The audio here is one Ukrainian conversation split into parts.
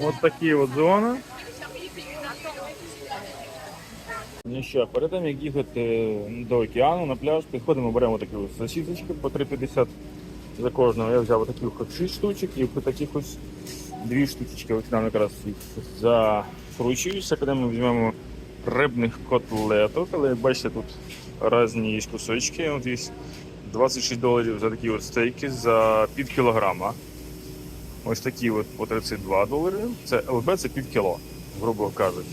Ось такі от зони. Ну що, перед тим як їхати до океану на пляж, підходимо, беремо такі ось сосісочки по 3,50 за кожного. Я взяв таких ось 6 штучок і таких ось дві штучки. Ось нам якраз їх закручуюся, коли ми візьмемо рибних котлеток. Але бачите, тут різні кусочки. От є 26 доларів за такі от стейки за пів кілограма. Ось такі от по 32 долари. Це ЛБ це пів кіло, грубо кажучи.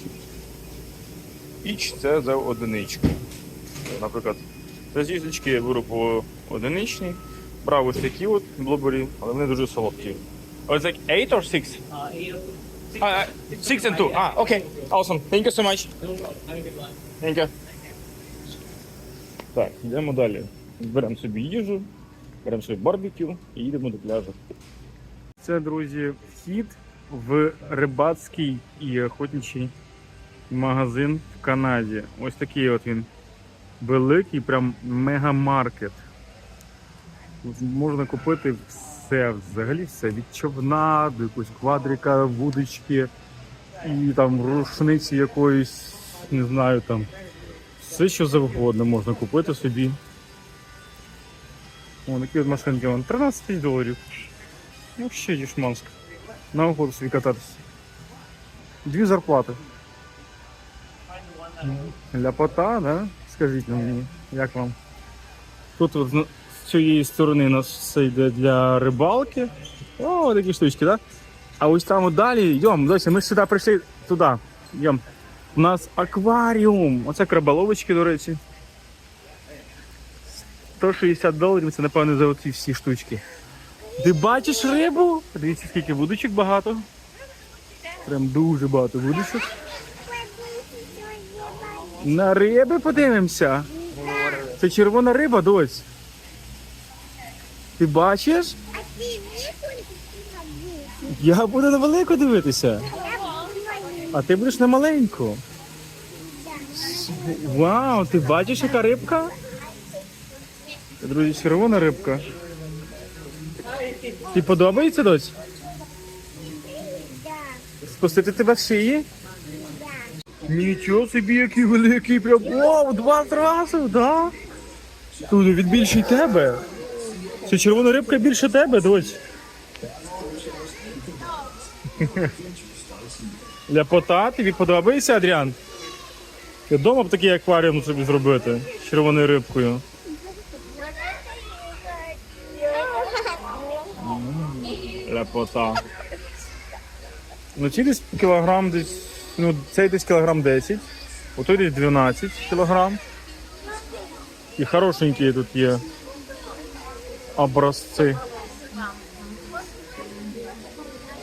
Піч це за одиничку. Наприклад, сосісочки я беру по одиничній. Брав ось такі от блубері, але вони дуже солодкі. It's like 8 or 6? Uh, eight of- six- Uh, 6 and 2. Ah, okay. Awesome. Thank you so much. Thank you. Так, йдемо далі. Беремо собі їжу, беремо собі барбекю і їдемо до пляжу. Це, друзі, вхід в рибацький і охотничий магазин в Канаді. Ось такий от він великий, прям мегамаркет. Можна купити все, взагалі все. Від човна до якогось квадрика, вудочки і там рушниці якоїсь, не знаю, там все, що завгодно можна купити собі. О, такі от машинки, вон 13 тисяч доларів. Ну, ще дішманська. На охоту собі кататися. Дві зарплати. Ляпота, да? Скажіть мені, як вам? Тут от з цієї сторони у нас все йде для рибалки. О, такі штучки, так? Да? А ось там от далі, йдемо, досі, ми сюди прийшли туди. Йдемо. У нас акваріум. Оце краболовочки, до речі. 160 доларів, це напевно за оці всі штучки. Ти бачиш рибу? Дивіться, скільки вудочок багато. Прям дуже багато вудочок. На риби подивимося. Це червона риба, дось. Ти бачиш? Я буду на велику дивитися. А ти будеш на маленьку. Вау, ти бачиш, яка рибка? Друзі, червона рибка. Ті подобається дось? Спустити тебе в шиї? Нічого собі, який великий, прям вау, два рази, да? Тут він більший тебе. Це червона рибка більше тебе, дось. Ляпота, тобі подобається, Адріан? Я вдома б такий акваріум собі зробити з червоною рибкою. Ляпота. Ну ці десь кілограм десь, ну цей десь кілограм 10, отой десь 12 кілограм. І хорошенькі тут є образці.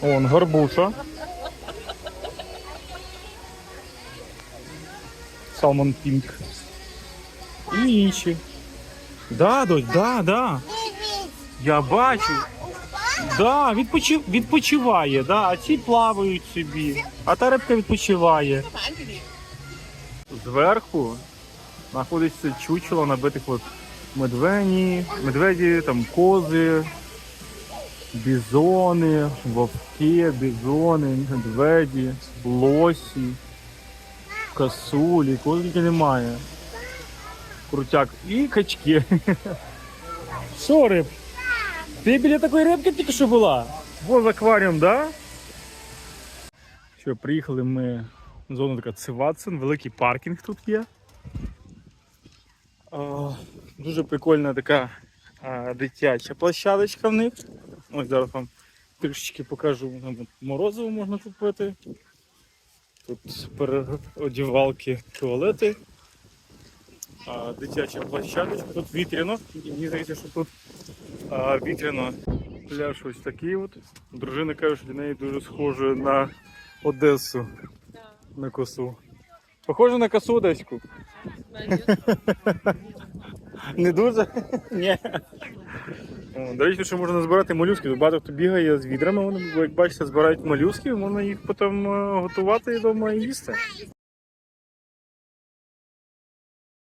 Вон горбуша. Салмон Пінк. І інші. Да, дось, да, да. Я бачу. Да, відпочив, відпочиває, да, а ці плавають собі, а та рибка відпочиває. Зверху знаходиться чучело набитих от медвені, медведі, там кози, бізони, вовки, бізони, медведі, лосі, косулі, кого тільки немає. Крутяк і качки. Що? Ти біля такої рибки тільки що була? Во з акваріум, да? Що, приїхали ми в зону така Цивацин, великий паркінг тут є. А, дуже прикольна така а, дитяча площадочка в них. Ось зараз вам трішечки покажу. Там Морозиво можна купити. Тут переодівалки, туалети. А, дитяча площадочка, тут вітряно. Мені здається, що тут а, вітряно. Пляж ось такий от. Дружина каже, що для неї дуже схоже на Одесу. На косу. Похоже на косу Одеську. Не дуже? Ні. До речі, що можна збирати молюски. Тут багато хто бігає з відрами, вони, як бачите, збирають молюски, можна їх потім е, готувати вдома і їсти.